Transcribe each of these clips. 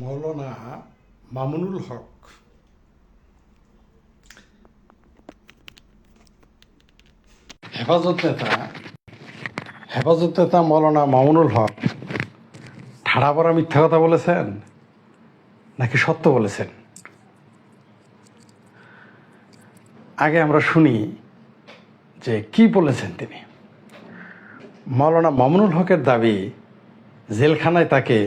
মৌলানা মামুনুল হক। হেফাজত নেতা হেফাজত নেতা মৌলানা মামুনুল হক, ঠাড়া পড়া মিথ্যা কথা বলেছেন নাকি সত্য বলেছেন? আগে আমরা শুনি যে কি বলেছেন তিনি। মৌলানা মামুনুল হকের দাবি, জেলখানায় তাকে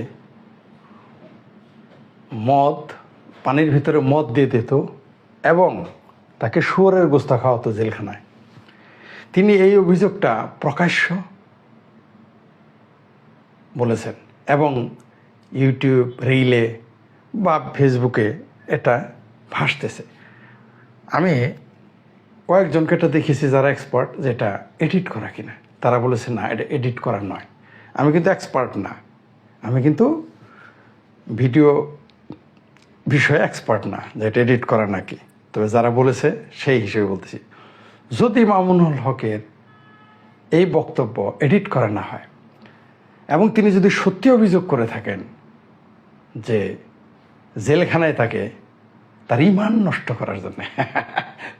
মদ, পানির ভিতরে মদ দিয়ে দিত এবং তাকে শুয়োরের গোস্তা খাওয়াতো জেলখানায়। তিনি এই অভিযোগটা প্রকাশ্য বলেছেন এবং ইউটিউব, রিলে বা ফেসবুকে এটা ভাসতেছে। আমি কয়েকজনকে এটা দেখেছি যারা এক্সপার্ট যেটা এডিট করা কিনা। তারা বলেছে, না, এটা এডিট করা নয়। আমি কিন্তু এক্সপার্ট না। আমি কিন্তু ভিডিও বিষয়ে এক্সপার্ট না, যে এটা এডিট করা নাকি। তবে যারা বলেছে, সেই হিসেবে বলতেছি। যদি মামুনুল হকের এই বক্তব্য এডিট করা না হয়, এবং তিনি যদি সত্যি অভিযোগ করে থাকেন যে জেলখানায় তাকে তার ইমান নষ্ট করার জন্য।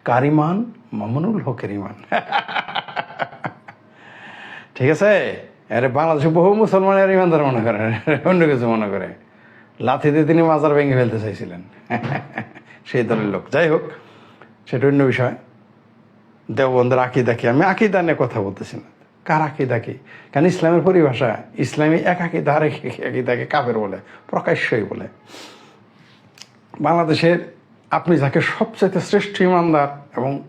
কার ইমান মামুনুল হকের ইমান ঠিক আছে? আরে বাংলাদেশে বহু মুসলমানের ইমানদার মনে করে, অন্য কিছু মনে করে। লাথি দিয়ে তিনি মাজার ভেঙে ফেলতে চাইছিলেন। সেই দলের লোক। যাই হোক, সেটা অন্য বিষয়। দেওবন্ধের আকিদাকে আমি আকিদা নিয়ে কথা বলতেছি না। কার আকিদা কি? কারণ ইসলামের পরিভাষা, ইসলামী এক আকিদা, আরেক আকিদাকে কাপের বলে, প্রকাশ্যই বলে। বাংলাদেশের আপনি যাকে সবচাইতে শ্রেষ্ঠ ইমানদার এবং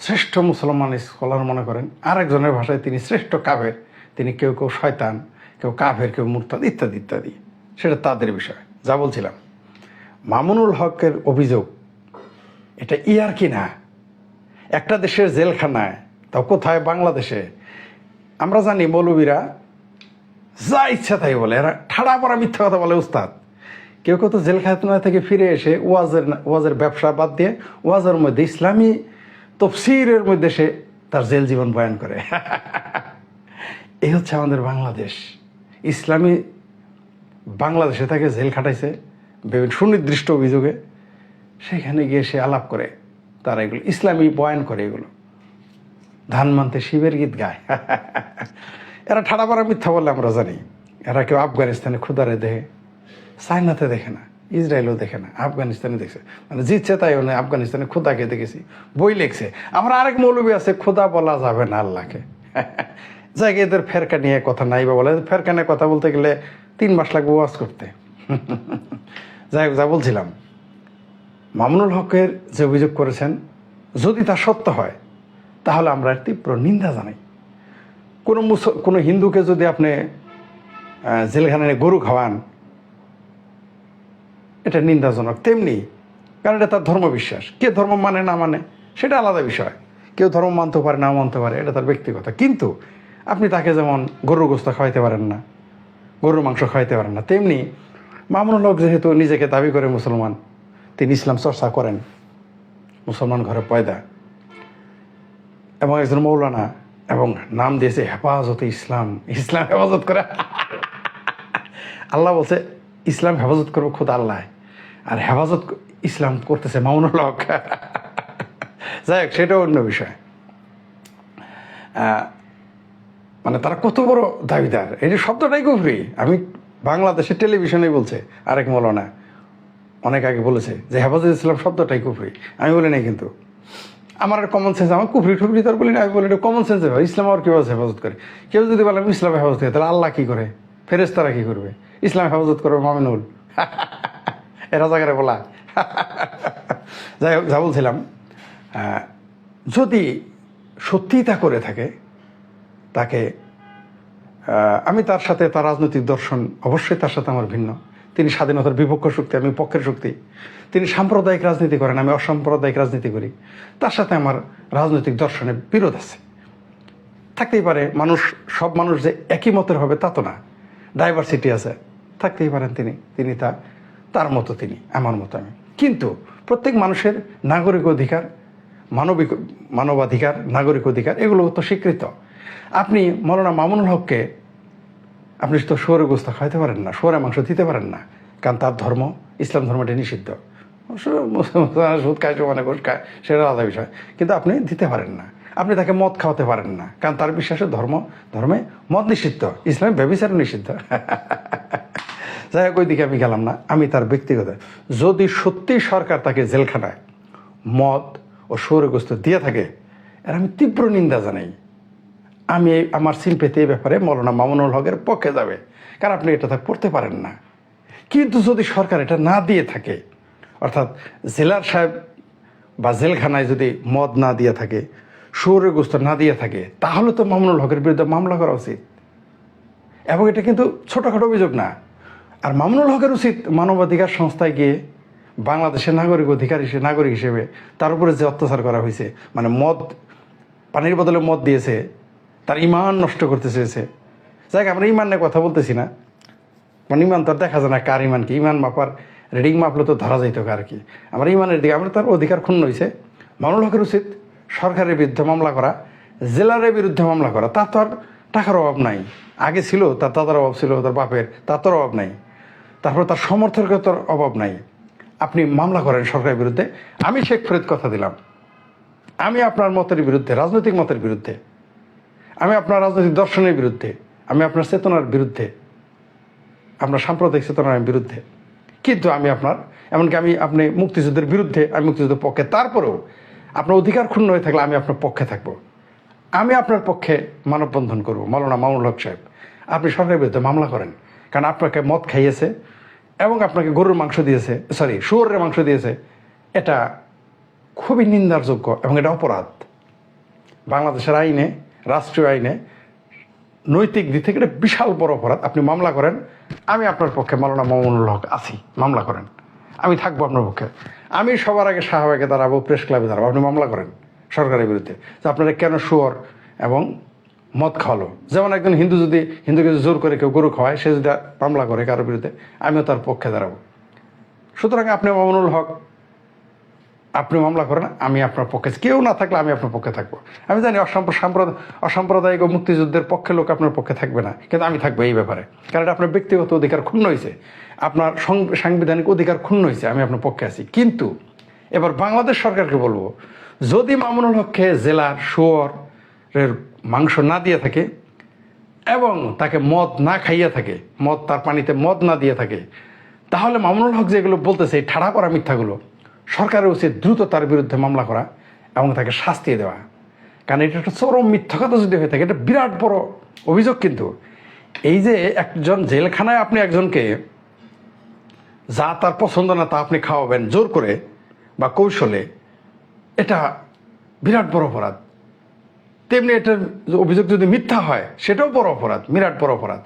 শ্রেষ্ঠ মুসলমান স্কলার মনে করেন, আরেকজনের ভাষায় তিনি শ্রেষ্ঠ কাভের তিনি কেউ কেউ শয়তান, কেউ কাভের কেউ মুরতাদ, ইত্যাদি ইত্যাদি। সেটা তাদের বিষয়। যা বলছিলাম। মামুনুল হকের অভিযোগ, এটা ইয়ার কি না? একটা দেশের জেলখানায়, তাও কোথায়? বাংলাদেশে। আমরা জানি মৌলবীরা যা ইচ্ছা তাই বলে। এরা ঠাড়া পড়া মিথ্যা কথা বলে, উস্তাদ। কেউ কেউ তো জেলখানা থেকে ফিরে এসে ওয়াজের ওয়াজের ব্যবসা বাদ দিয়ে ওয়াজের মধ্যে ইসলামী তফসিরের মধ্যে সে তার জেল জীবন বয়ান করে। এই হচ্ছে আমাদের বাংলাদেশ। ইসলামী বাংলাদেশে তাকে জেল খাটাইছে, বিভিন্ন সুনির্দিষ্ট অভিযোগে। সেখানে গিয়ে সে আলাপ করে, তারা এগুলো ইসলামী বয়ান করে এগুলো। ধান মানতে শিবের গীত গায়। এরা ঠাড়া পাড়া মিথ্যা বলে আমরা জানি। এরা কেউ আফগানিস্তানে ক্ষুদারে দেখে চায়নাতে দেখে না, ইসরায়েলও দেখে না, আফগানিস্তানে দেখছে। মানে জিতছে তাই নয় আফগানিস্তানে খোদাকে দেখেছি বই লেখছে। আমার আরেক মৌলবী আছে খোদা বলা যাবে না আল্লাহকে। যাই এদের ফেরকা নিয়ে কথা নাই বা বলে। ফেরকা নিয়ে কথা বলতে গেলে তিন মাস লাগবে ওয়াজ করতে। যাই হোক, যা বলছিলাম, মামুনুল হকের যে অভিযোগ করেছেন, যদি তা সত্য হয়, তাহলে আমরা তীব্র নিন্দা জানাই। কোনো মুস, কোনো হিন্দুকে যদি আপনি জেলখানায় গরু খাওয়ান, এটা নিন্দাজনক। তেমনি, কারণ এটা তার ধর্মবিশ্বাস কে ধর্ম মানে না মানে সেটা আলাদা বিষয়। কেউ ধর্ম মানতে পারে না মানতে পারে, এটা তার ব্যক্তিগত। কিন্তু আপনি তাকে যেমন গরুর গোস্ত খাওয়াইতে পারেন না গরুর মাংস খাইতে পারেন না। তেমনি মামুনুল হক যেহেতু নিজেকে দাবি করে মুসলমান, তিনি ইসলাম চর্চা করেন, মুসলমান ঘরে পয়দা। এবং একজন মৌলানা এবং নাম দিয়েছে হেফাজতে ইসলাম। ইসলাম হেফাজত করে। আল্লাহ বলছে, ইসলাম হেফাজত করব খোদ আল্লাহ। আর হেফাজত ইসলাম করতেছে মামুনুল হক। যাই হোক সেটা অন্য বিষয়। মানে তারা কত বড় দাবিদার? এই যে শব্দটাই গভীর আমি বাংলাদেশের টেলিভিশনে বলছে, আরেক মৌলানা অনেক আগে বলেছে যে হেফাজত ইসলাম শব্দটাই কুফরি। আমি বলি নাই কিন্তু। আমার কমন সেন্স আমার কুফরি টুফরি তার বলি না আমি বলি এটা কমন সেন্স ইসলাম আর কীভাবে হেফাজত করে? কেউ যদি বলে আমি ইসলাম হেফাজত করে, তাহলে আল্লাহ কী করে? ফেরেস্তারা কী করবে? ইসলাম হেফাজত করবে মামিনুল। এরা জায়গায় বলা। যাই হোক, যা বলছিলাম যদি সত্যিই তা করে থাকে তাকে আমি তার সাথে তার রাজনৈতিক দর্শন অবশ্যই তার সাথে আমার ভিন্ন। তিনি স্বাধীনতার বিপক্ষ শক্তি, আমি পক্ষের শক্তি। তিনি সাম্প্রদায়িক রাজনীতি করেন, আমি অসাম্প্রদায়িক রাজনীতি করি। তার সাথে আমার রাজনৈতিক দর্শনের বিরোধ আছে। থাকতেই পারে মানুষ, সব মানুষ যে একই মতের হবে তা তো না। ডাইভার্সিটি আছে। থাকতেই পারেন তিনি তিনি তা, তার মতো তিনি, আমার মতো আমি। কিন্তু প্রত্যেক মানুষের নাগরিক অধিকার, মানবিক, মানবাধিকার, নাগরিক অধিকার, এগুলো তো স্বীকৃত। আপনি মৌলানা মামুনুল হককে আপনি তো শুয়ারে গোস্ত খাইতে পারেন না শুয়ারে মাংস দিতে পারেন না, কারণ তার ধর্ম, ইসলাম ধর্মটি নিষিদ্ধ। সুদ খায় মানে ঘুষ খায়, সেটা আলাদা বিষয়। কিন্তু আপনি দিতে পারেন না। আপনি তাকে মদ খাওয়াতে পারেন না, কারণ তার বিশ্বাসের ধর্ম, ধর্মে মদ নিষিদ্ধ, ইসলামে ব্যবচার নিষিদ্ধ। যাই হোক ওই দিকে আমি গেলাম না। আমি তার ব্যক্তিগত। যদি সত্যি সরকার তাকে জেলখানায় মদ ও সৌরগ্রস্ত দিয়ে থাকে, এর আমি তীব্র নিন্দা জানাই। আমি আমার সিম্পেতে এই ব্যাপারে মৌলানা মামুনুল হকের পক্ষে যাবে। কারণ আপনি এটা পড়তে পারেন না। কিন্তু যদি সরকার এটা না দিয়ে থাকে, অর্থাৎ জেলার সাহেব বা জেলখানায় যদি মদ না দিয়ে থাকে সৌরগ্রস্ত না দিয়ে থাকে, তাহলে তো মামুনুল হকের বিরুদ্ধে মামলা করা উচিত। এবং এটা কিন্তু ছোটোখাটো অভিযোগ না। আর মামুনুল হকের উচিত মানবাধিকার সংস্থায় গিয়ে বাংলাদেশের নাগরিক অধিকার হিসেবে নাগরিক হিসেবে তার উপরে যে অত্যাচার করা হয়েছে মানে মদ, পানির বদলে মদ দিয়েছে তার ইমান নষ্ট করতে চেয়েছে। যাই আমরা ইমান নিয়ে কথা বলতেছি না। মানে ইমান তো দেখা যায় না কার ইমান কি। ইমান মাপার রিডিং মাপলে তো ধরা যাইতো কার কি। আমরা ইমানের দিকে আমরা তার অধিকার ক্ষুণ্ণ হয়েছে মামুনুল হকের উচিত সরকারের বিরুদ্ধে মামলা করা জেলারের বিরুদ্ধে মামলা করা। তার তো আর টাকার অভাব নাই। আগে ছিল, তার দাদার অভাব ছিল, তার বাপের। তার তোর অভাব নাই। তারপর তার সমর্থকের তোর অভাব নাই। আপনি মামলা করেন সরকারের বিরুদ্ধে। আমি শেখ ফরিদ কথা দিলাম। আমি আপনার মতের বিরুদ্ধে, রাজনৈতিক মতের বিরুদ্ধে। আমি আপনার রাজনৈতিক দর্শনের বিরুদ্ধে, আমি আপনার চেতনার বিরুদ্ধে, আপনার সাম্প্রদায়িক চেতনার বিরুদ্ধে। কিন্তু আমি আপনার, এমনকি আমি আপনি মুক্তিযুদ্ধের বিরুদ্ধে, আমি মুক্তিযুদ্ধের পক্ষে, তারপরেও আপনার অধিকার ক্ষুণ্ণ হয়ে থাকলে আমি আপনার পক্ষে থাকব। আমি আপনার পক্ষে মানববন্ধন করব। মাওলানা মামুল হক সাহেব, আপনি সরকারের বিরুদ্ধে মামলা করেন। কারণ আপনাকে মদ খাইয়েছে এবং আপনাকে গরুর মাংস দিয়েছে সরি শুয়োরের মাংস দিয়েছে। এটা খুবই নিন্দার যোগ্য এবং এটা অপরাধ। বাংলাদেশের আইনে রাষ্ট্রীয় আইনে নৈতিক দিক থেকে এটা বিশাল বড় অপরাধ। আপনি মামলা করেন, আমি আপনার পক্ষে মাওলানা মামুনুল হক আছি। মামলা করেন। আমি থাকব আপনার পক্ষে। আমি সবার আগে শাহবাগে দাঁড়াবো, প্রেস ক্লাবে দাঁড়াবো। আপনি মামলা করেন সরকারের বিরুদ্ধে। যে আপনারা কেন শুয়োর এবং মদ খাওয়ালো? যেমন একজন হিন্দু যদি হিন্দুকে জোর করে কেউ গরু খাওয়ায়, সে যদি মামলা করে কারোর বিরুদ্ধে, আমিও তার পক্ষে দাঁড়াবো। সুতরাং আপনি মামুনুল হক আপনি মামলা করেন, আমি আপনার পক্ষে কেউ না থাকলে আমি আপনার পক্ষে থাকব। আমি জানি অসাম্প্র সাম্প্রদায় অসাম্প্রদায়িক ও মুক্তিযুদ্ধের পক্ষে লোক আপনার পক্ষে থাকবে না, কিন্তু আমি থাকব এই ব্যাপারে। কারণ এটা আপনার ব্যক্তিগত অধিকার ক্ষুণ্ণ হয়েছে। আপনার সাংবিধানিক অধিকার ক্ষুণ্ণ হয়েছে, আমি আপনার পক্ষে আছি। কিন্তু এবার বাংলাদেশ সরকারকে বলব, যদি মামুনুল হককে জেলার শুয়োরের মাংস না দিয়ে থাকে এবং তাকে মদ না খাইয়ে থাকে, মদ তার পানিতে মদ না দিয়ে থাকে, তাহলে মামুনুল হক যেগুলো বলতেছে, এই ঠাড়া করা মিথ্যাগুলো সরকারের উচিত দ্রুত তার বিরুদ্ধে মামলা করা এবং তাকে শাস্তি দেওয়া। কারণ এটা একটা চরম মিথ্যা কথা যদি হয়ে থাকে, এটা বিরাট বড় অভিযোগ কিন্তু। এই যে একজন জেলখানায় আপনি একজনকে যা তার পছন্দ না তা আপনি খাওয়াবেন জোর করে বা কৌশলে, এটা বিরাট বড় অপরাধ। তেমনি এটার অভিযোগ যদি মিথ্যা হয়, সেটাও বড় অপরাধ, বিরাট বড় অপরাধ।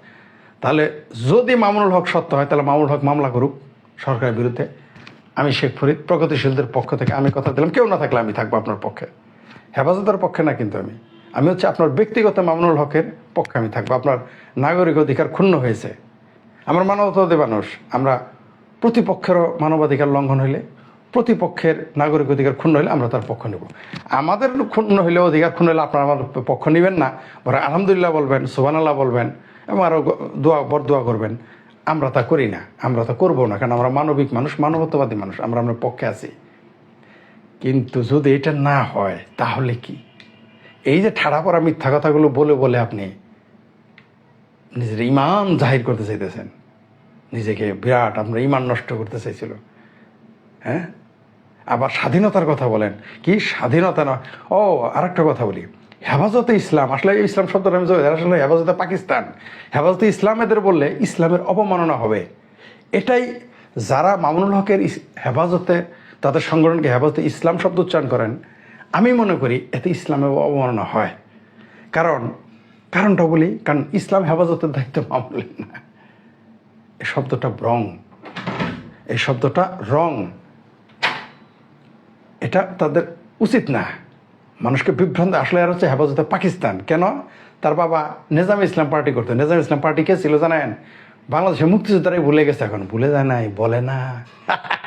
তাহলে যদি মামুনুল হক সত্য হয়, তাহলে মামুনুল হক মামলা করুক সরকারের বিরুদ্ধে। আমি শেখ ফরিদ প্রগতিশীলদের পক্ষ থেকে আমি কথা দিলাম। কেউ না থাকলে আমি থাকব আপনার পক্ষে। হেফাজতের পক্ষে না কিন্তু আমি। আমি হচ্ছে আপনার ব্যক্তিগত মামুনুল হকের পক্ষে আমি থাকব। আপনার নাগরিক অধিকার ক্ষুণ্ণ হয়েছে। আমরা মানবতাবাদী মানুষ। আমরা প্রতিপক্ষেরও মানবাধিকার লঙ্ঘন হইলে, প্রতিপক্ষের নাগরিক অধিকার ক্ষুণ্ণ হলে আমরা তার পক্ষ নেব। আমাদের ক্ষুণ্ণ হইলে অধিকার ক্ষুণ্ণ হলে আপনারা আমার পক্ষ নেবেন না। বরং আলহামদুলিল্লাহ বলবেন সুবানাল্লাহ বলবেন এবং আরও দোয়া বরদোয়া করবেন। আমরা তা করি না, আমরা তা করব না, কারণ আমরা মানবিক মানুষ, মানবতাবাদী মানুষ, আমরা আমরা পক্ষে আছি। কিন্তু যদি এটা না হয়, তাহলে কি? এই যে ঠাড়া পড়া মিথ্যা কথাগুলো বলে বলে আপনি নিজের ইমান জাহির করতে চাইতেছেন, নিজেকে বিরাট আপনার ইমান নষ্ট করতে চাইছিল হ্যাঁ? আবার স্বাধীনতার কথা বলেন, কি স্বাধীনতা না ও, আরেকটা কথা বলি। হেফাজতে ইসলাম, আসলে ইসলাম শব্দটা আমি আসলে হেফাজতে পাকিস্তান, হেফাজতে ইসলাম এদের বললে ইসলামের অবমাননা হবে। এটাই যারা মামুনুল হকের হেফাজতে, তাদের সংগঠনকে হেফাজতে ইসলাম শব্দ উচ্চারণ করেন, আমি মনে করি এতে ইসলামের অবমাননা হয়। কারণ, কারণটা বলি, কারণ ইসলাম হেফাজতের দায়িত্ব মামুলের না। এই শব্দটা রং এই শব্দটা রং এটা তাদের উচিত না। মানুষকে বিভ্রান্ত আসলে আর হচ্ছে হেফাজতে পাকিস্তান। কেন? তার বাবা নেজাম ইসলাম পার্টি করতো। নেজাম ইসলাম পার্টি কে ছিল জানেন? বাংলাদেশের মুক্তিযোদ্ধারাই ভুলে গেছে এখন। ভুলে যায় নাই, বলে না।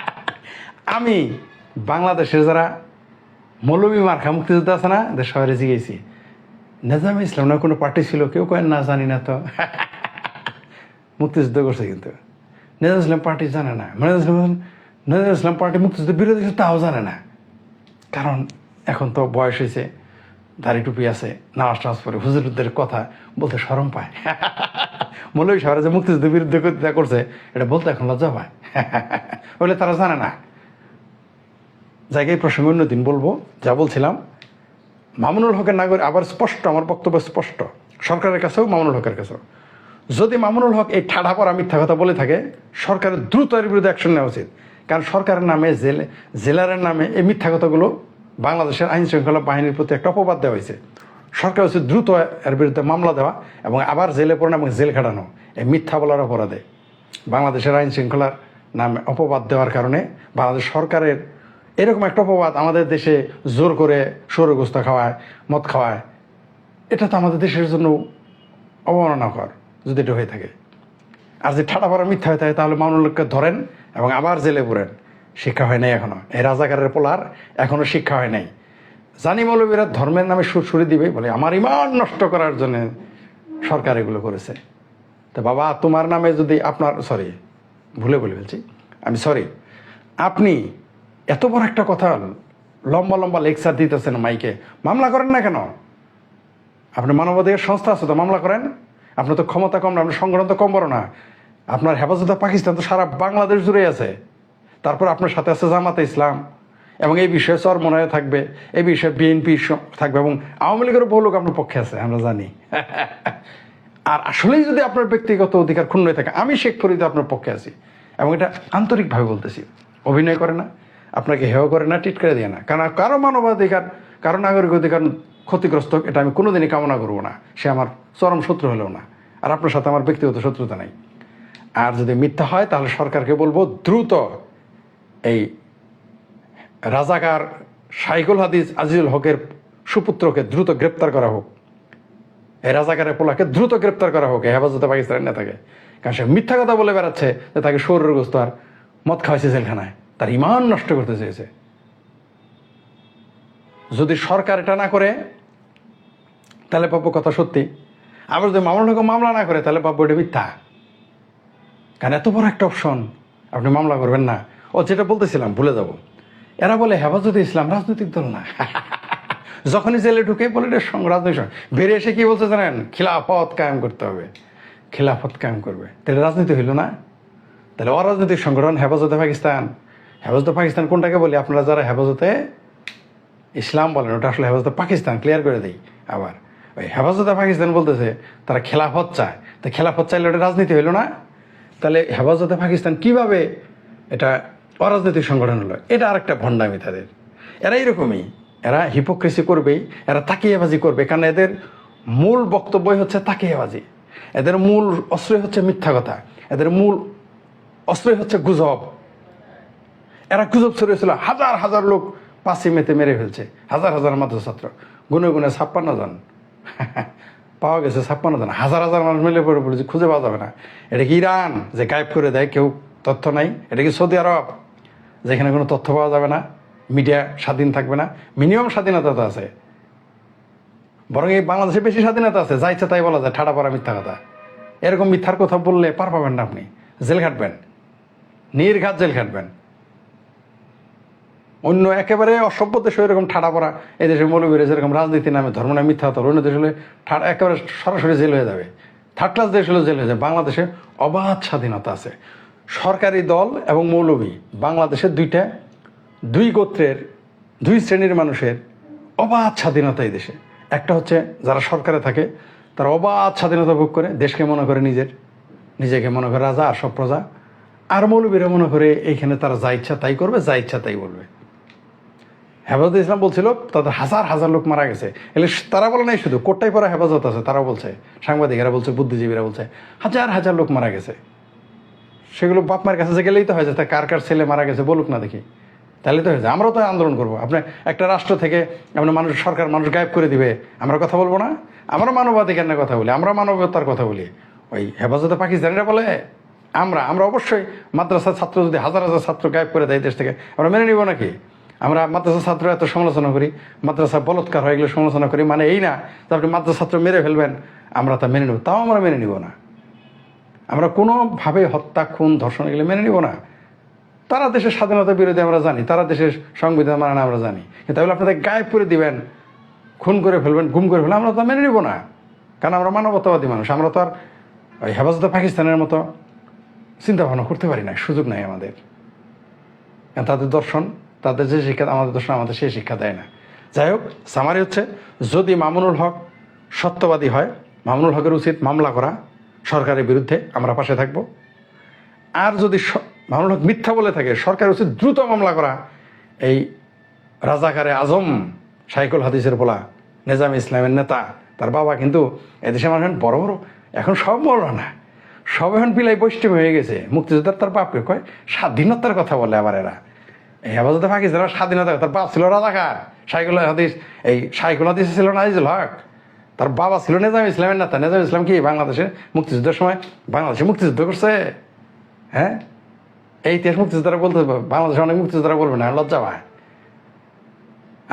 আমি বাংলাদেশের যারা মৌলবী মার্খা মুক্তিযোদ্ধা আছে না, এদের শহরে জিগেছি নেজাম ইসলাম না কোনো পার্টি ছিল? কেউ কেন না, জানি না তো। মুক্তিযুদ্ধ করছে কিন্তু। নেজাম ইসলাম পার্টি জানে না। নেজাম ইসলাম নেজাম ইসলাম পার্টি মুক্তিযুদ্ধ বিরোধী তাও জানে না। কারণ এখন তো বয়স হয়েছে, দাড়ি টুপি আছে, নামাজ টামাজ পরে হুজুরদের কথা বলতে সরম পায়। মৌলভী সাহেবরা যে মুক্তিযুদ্ধের বিরুদ্ধে কবিতা করছে, এটা বলতে এখন লজ্জা পায়। বলে তারা জানে না। জায়গায় প্রসঙ্গে অন্যদিন বলব, যা বলছিলাম, মামুনুল হকের নাগরিক, আবার স্পষ্ট, আমার বক্তব্য স্পষ্ট। সরকারের কাছেও মামুনুল হকের কাছেও। যদি মামুনুল হক এই ঠাডা পড়া মিথ্যা কথা বলে থাকে, সরকারের দ্রুত এর বিরুদ্ধে অ্যাকশন নেওয়া উচিত। কারণ সরকারের নামে, জেলে জেলারের নামে এই মিথ্যা কথাগুলো বাংলাদেশের আইন শৃঙ্খলা বাহিনীর প্রতি একটা অপবাদ দেওয়া হয়েছে। সরকার হচ্ছে দ্রুত এর বিরুদ্ধে মামলা দেওয়া এবং আবার জেলে পড়ানো এবং জেল খাটানো, এই মিথ্যা বলার অপরাধে। বাংলাদেশের আইন শৃঙ্খলার নামে অপবাদ দেওয়ার কারণে বাংলাদেশ সরকারের এরকম একটা অপবাদ আমাদের দেশে জোর করে সৌরগ্রস্ত খাওয়ায়, মদ খাওয়ায়, এটা তো আমাদের দেশের জন্য অবমাননাকর যদি এটা হয়ে থাকে। আর যে ঠাটা পড়া মিথ্যা হয়ে থাকে তাহলে মামুনুলকে ধরেন এবং আবার জেলে পুরেন শিক্ষা হয় নাই এখনও। এই রাজাকারের পোলার এখনও শিক্ষা হয় নাই। জানি মৌলবীরা ধর্মের নামে সুর দিবে বলে আমার ইমান নষ্ট করার জন্য সরকার এগুলো করেছে। তো বাবা, তোমার নামে যদি আপনার সরি ভুলে বলে ফেলছি। আমি সরি আপনি এত বড় একটা কথা লম্বা লম্বা লেকচার দিতেছেন মাইকে। মামলা করেন না কেন? আপনি মানবাধিকার সংস্থা আছে তো মামলা করেন? আপনার তো ক্ষমতা কম না আপনার সংগঠন তো কম বড় না। আপনার হেফাজতে পাকিস্তান তো সারা বাংলাদেশ জুড়ে আছে। তারপর আপনার সাথে আছে জামাতে ইসলাম। এবং এই বিষয়ে চর মনে হয় থাকবে, এই বিষয়ে বিএনপি থাকবে এবং আওয়ামী লীগেরও বহু লোক আপনার পক্ষে আছে, আমরা জানি। আর আসলেই যদি আপনার ব্যক্তিগত অধিকার ক্ষুণ্ণ হয়ে থাকে, আমি শেখ ফরিদে আপনার পক্ষে আছি। এবং এটা আন্তরিকভাবে বলতেছি, অভিনয় করে না, আপনাকে হেয় করে না টিট করে দিয়ে না। কারণ কারও মানবাধিকার, কারও নাগরিক অধিকার ক্ষতিগ্রস্ত, এটা আমি কোনোদিনই কামনা করব না। সে আমার চরম শত্রু হলেও না। আর আপনার সাথে আমার ব্যক্তিগত শত্রুতা নাই। আর যদি মিথ্যা হয়, তাহলে সরকারকে বলব দ্রুত এই রাজাকার সাইকুল হাদিস আজিজুল হকের সুপুত্রকে দ্রুত গ্রেপ্তার করা হোক। এই রাজাকারের পোলাকে দ্রুত গ্রেপ্তার করা হোক হেফাজতে পাকিস্তানের নেতাকে। কারণ সে মিথ্যা কথা বলে বেড়াচ্ছে যে তাকে শরীরগ্রস্ত আর মদ খাওয়াইছে জেলখানায়। তার ইমান নষ্ট করতে চেয়েছে। যদি সরকার এটা না করে, তাহলে পাবো কথা সত্যি। আবার যদি মামলা হকে মামলা না করে, তাহলে পাবো এটা মিথ্যা। কারণ এত বড় একটা অপশন, আপনি মামলা করবেন না। ও যেটা বলতেছিলাম, ভুলে যাব। এরা বলে, হেফাজতে ইসলাম রাজনৈতিক দল না। যখনই জেলে ঢুকে বলে, এটা রাজনৈতিক বেরিয়ে এসে কি বলছে জানেন? খিলাফত কায়েম করতে হবে। খিলাফত কায়েম করবে। তাহলে রাজনীতি হইল না? তাহলে অরাজনৈতিক সংগঠন, হেফাজতে পাকিস্তান। হেফাজতে পাকিস্তান কোনটাকে বলি? আপনারা যারা হেফাজতে ইসলাম বলেন, ওটা আসলে হেফাজতে পাকিস্তান ক্লিয়ার করে দিই আবার। ওই হেফাজতে পাকিস্তান বলতেছে, তারা খেলাফত চায়। তো খেলাফত চাইলে ওটা রাজনীতি হইল না? তাহলে হেফাজতে পাকিস্তান কীভাবে এটা অরাজনৈতিক সংগঠন হলো এটা আরেকটা ভণ্ডামি তাদের। এরা এরকমই এরা হিপোক্রেসি করবেই এরা তাকিয়াবাজি করবে, কারণ এদের মূল বক্তব্যই হচ্ছে তাকিয়াবাজি। এদের মূল অস্ত্রই হচ্ছে মিথ্যা কথা। এদের মূল অস্ত্রই হচ্ছে গুজব। এরা গুজব ছড়িয়েছিল, হাজার হাজার লোক পাশে মেতে মেরে ফেলছে, হাজার হাজার মাদ্রাসা ছাত্র। গুনে গুনে ছাপ্পান্ন জন। পাওয়া গেছে ছাপ্পান্ন জন। হাজার হাজার মানুষ মিলে পড়ে পড়েছে খুঁজে পাওয়া যাবে না। এটা কি ইরান যে গায়েব করে দেয়, কেউ তথ্য নাই? এটা কি সৌদি আরব? যেখানে কোনো তথ্য পাওয়া যাবে না, মিডিয়া স্বাধীন থাকবে না, মিনিমাম স্বাধীনতা তো আছে। বরং এই বাংলাদেশে বেশি স্বাধীনতা আছে, যা ইচ্ছা তাই বলা যায়, ঠাডা পড়া মিথ্যা কথা। এরকম মিথ্যার কথা বললে পার পাবেন না আপনি। জেল খাটবেন। নির্ঘাত জেল খাটবেন। অন্য একেবারে অসভ্য দেশে এরকম ঠাডা পড়া এই দেশে মৌলবীরা যেরকম রাজনীতি নামে, ধর্ম নামে মিথ্যা হতো অন্য দেশ হলে একেবারে সরাসরি জেল হয়ে যাবে। থার্ড ক্লাস দেশ হলে জেল হয়ে যাবে। বাংলাদেশে অবাধ স্বাধীনতা আছে। সরকারি দল এবং মৌলবী বাংলাদেশের দুইটা, দুই গোত্রের, দুই শ্রেণির মানুষের অবাধ স্বাধীনতা এই দেশে। একটা হচ্ছে যারা সরকারে থাকে, তারা অবাধ স্বাধীনতা ভোগ করে, দেশকে মনে করে নিজের, নিজেকে মনে করে রাজা আর সব প্রজা। আর মৌলবীরা মনে করে এইখানে তারা যা ইচ্ছা তাই করবে, যা ইচ্ছা তাই বলবে। হেফাজত ইসলাম বলছিল, তাদের হাজার হাজার লোক মারা গেছে। এলে তারা বলে নাই শুধু কোট্টাই পরা হেফাজত আছে তারা বলছে। সাংবাদিকেরা বলছে, বুদ্ধিজীবীরা বলছে, হাজার হাজার লোক মারা গেছে। সেগুলো বাপ কাছে গেলেই তো হয়ে তা কার কার ছেলে মারা গেছে বলুক না দেখি। তাহলে তো হয়ে যায়, আমরাও তো আন্দোলন করব। আপনি একটা রাষ্ট্র থেকে আপনার মানুষ, সরকার, মানুষ গায়েব করে দিবে, আমরা কথা বলব না? আমরা মানবাধিকার নিয়ে কথা বলি, আমরা মানবতার কথা বলি। ওই হেফাজতে পাকিস্তানিরা বলে, আমরা আমরা অবশ্যই মাদ্রাসার ছাত্র, যদি হাজার হাজার ছাত্র গায়েব করে দেয় দেশ থেকে, আমরা মেনে নিব নাকি? আমরা মাদ্রাসা ছাত্র এত সমালোচনা করি, মাদ্রাসা বলৎকার হয় এগুলো সমালোচনা করি মানে এই না যে আপনি মাদ্রাসা ছাত্র মেরে ফেলবেন, আমরা তা মেনে নেব, তাও আমরা মেনে নিব না। আমরা কোনোভাবে হত্যা, খুন, ধর্ষণ এগুলো মেনে নিব না। তারা দেশের স্বাধীনতা বিরোধী আমরা জানি, তারা দেশের সংবিধান মানে আমরা জানি। তাহলে আপনাদের গায়েব করে দিবেন, খুন করে ফেলবেন, গুম করে ফেলবেন, আমরা তো মেনে নিব না। কারণ আমরা মানবতাবাদী মানুষ, আমরা তো আর ওই হেফাজতে পাকিস্তানের মতো চিন্তা ভাবনা করতে পারি না, সুযোগ নাই আমাদের। তাদের দর্শন, তাদের যে শিক্ষা, আমাদের দর্শন আমাদের সেই শিক্ষা দেয় না। যাই হোক সামারি হচ্ছে, যদি মামুনুল হক সত্যবাদী হয়, মামুনুল হকের উচিত মামলা করা। সরকারের বিরুদ্ধে আমরা পাশে থাকব। আর যদি হক মিথ্যা বলে থাকে সরকার উচিত দ্রুত মামলা করা। এই রাজাকারে আজম সাইকুল হাদিসের বলা নিজাম ইসলামের নেতা, তার বাবা কিন্তু এদেশে মানুষ বড় বড়, এখন সব বড় না সব এখন পিলাই বৈষ্ণব হয়ে গেছে। মুক্তিযোদ্ধার তার বাপকে কয়? স্বাধীনতার কথা বলে আবার এরা। এই আপাতত পাকিস্তান স্বাধীনতা তার বাপ ছিল রাজাকার। সাইকুল হাদিস, এই সাইকুল হাদিস ছিল নাইজুল হক। তার বাবা ছিল নেজাম ইসলামের নেতা। নেজাম ইসলাম কি বাংলাদেশে মুক্তিযুদ্ধের সময় বাংলাদেশে মুক্তিযুদ্ধ করছে? হ্যাঁ? এই ইতিহাস মুক্তিযোদ্ধারা বলতে বাংলাদেশে অনেক মুক্তিযোদ্ধারা বলবে না, লজ্জা পায়।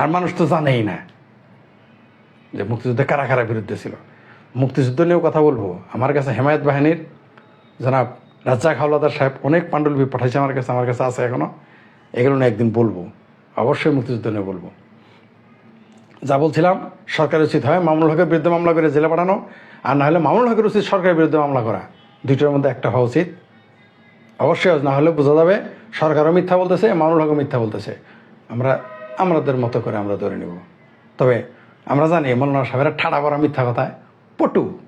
আর মানুষ তো জানেই না যে মুক্তিযুদ্ধে কারা কারা বিরুদ্ধে ছিল। মুক্তিযুদ্ধ নিয়েও কথা বলব। আমার কাছে হেমায়ত বাহিনীর জনাব রাজ্জাক হাওলাদার সাহেব অনেক পাণ্ডুলিপি পাঠাইছে আমার কাছে আমার কাছে আছে এখনও। এগুলো নিয়ে একদিন বলব। অবশ্যই মুক্তিযুদ্ধ নিয়ে বলব। যা বলছিলাম, সরকারের উচিত হয় মামুনুল হকের বিরুদ্ধে মামলা করে জেলে পাঠানো, আর না হলে মামুনুল হকের উচিত সরকারের বিরুদ্ধে মামলা করা। দুইটার মধ্যে একটা হওয়া উচিত। অবশ্যই না হলে বোঝা যাবে, সরকারও মিথ্যা বলতেছে, মামুনুল হকও মিথ্যা বলতেছে। আমরা, আমাদের মতো করে আমরা ধরে নেব। তবে আমরা জানি মৌলানা সাহেবের ঠাড়া করা মিথ্যা কথায় পটু।